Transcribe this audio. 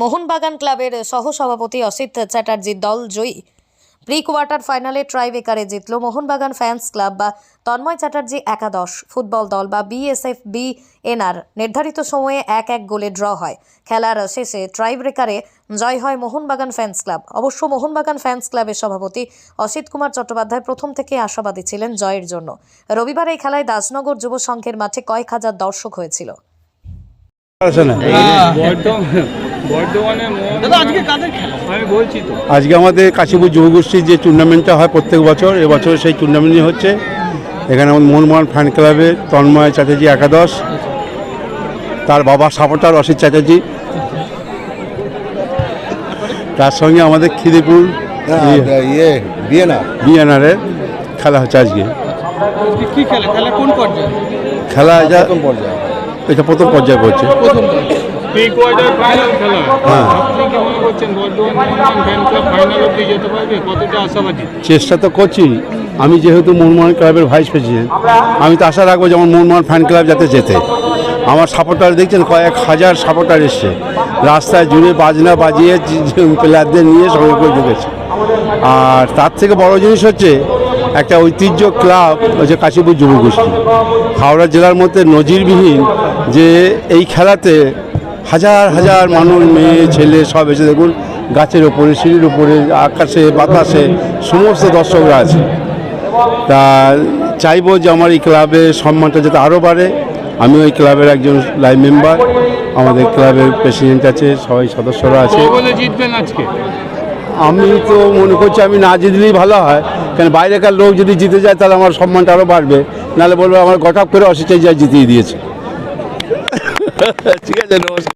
মোহনবাগান ক্লাবের সহসভাপতি অসিত চ্যাটার্জির দল জয়ী। প্রি কোয়ার্টার ফাইনালে ট্রাইবেকারে জিতল মোহনবাগান ফ্যান্স ক্লাব বা তন্ময় চ্যাটার্জি একাদশ। ফুটবল দল বা বিএসএফ বি এনআর নির্ধারিত সময়ে এক এক গোলে ড্র হয়। খেলার শেষে ট্রাইব্রেকারে জয় হয় মোহনবাগান ফ্যান্স ক্লাব। অবশ্য মোহনবাগান ফ্যান্স ক্লাবের সভাপতি অসিত কুমার চট্টোপাধ্যায় প্রথম থেকে আশাবাদী ছিলেন জয়ের জন্য। রবিবার এই খেলায় দাসনগর যুব সংঘের মাঠে কয়েক হাজার দর্শক হয়েছিল। আজকে কাদের খেলা? আমি বলছি তো। আজকে আমাদের কাশীপুর যুবগোষ্ঠীর যে টুর্নামেন্টটা হয় প্রত্যেক বছর এবছর সেই টুর্নামেন্টই হচ্ছে। এখানে আমাদের মোহনমোহন ফ্যান ক্লাবের তন্ময় চ্যাটার্জি একাদশ তার বাবা সাপোর্টার অসিত চ্যাটার্জি। তার সঙ্গে আমাদের খিদিপুর ইয়ে না বিএনআরের খেলা হচ্ছে আজকে। খেলা? খেলা কোন পর্যায়ে? খেলা এটা প্রথম পর্যায়ে। এটা প্রি কোয়ার্টার ফাইনাল খেলা। হ্যাঁ। আপনি কি মনে করছেন বর্ধমান ফ্যান ক্লাব ফাইনাল অব্দি যেতে পারবে? কতটা আশাবাদী? চেষ্টা তো করছি। আমি যেহেতু মোহনমোহন ক্লাবের ভাইস প্রেসিডেন্ট আমি তো আশা রাখব যেমন মোহনমোহন ফ্যান ক্লাব যাতে যেতে। আমার সাপোর্টার দেখছেন কয়েক হাজার সাপোর্টার এসছে। রাস্তায় জুড়ে বাজনা বাজিয়ে প্লেয়ারদের নিয়ে সঙ্গে করে ঢুকেছে। আর তার থেকে বড় জিনিস হচ্ছে একটা ঐতিহ্য ক্লাব হচ্ছে কাশীপুর যুবগোষ্ঠী হাওড়া জেলার মধ্যে নজিরবিহীন যে এই খেলাতে হাজার হাজার মানুষ মেয়ে ছেলে সব এসে দেখুন গাছের ওপরে সিঁড়ির উপরে আকাশে বাতাসে সমস্ত দর্শকরা আছে। তা চাইব যে আমার এই ক্লাবের সম্মানটা যাতে আরও বাড়ে। আমিও এই ক্লাবের একজন লাইভ মেম্বার আমাদের ক্লাবের প্রেসিডেন্ট আছে সবাই সদস্যরা আছে। আমি তো মনে করছি আমি না জিতলেই ভালো হয় কারণ বাইরেকার লোক যদি জিতে যায় তাহলে আমার সম্মানটা আরও বাড়বে নাহলে বলবে আমার গটাপ করে অসিত যায় জিতিয়ে দিয়েছে। ঠিক আছে নমস্কার।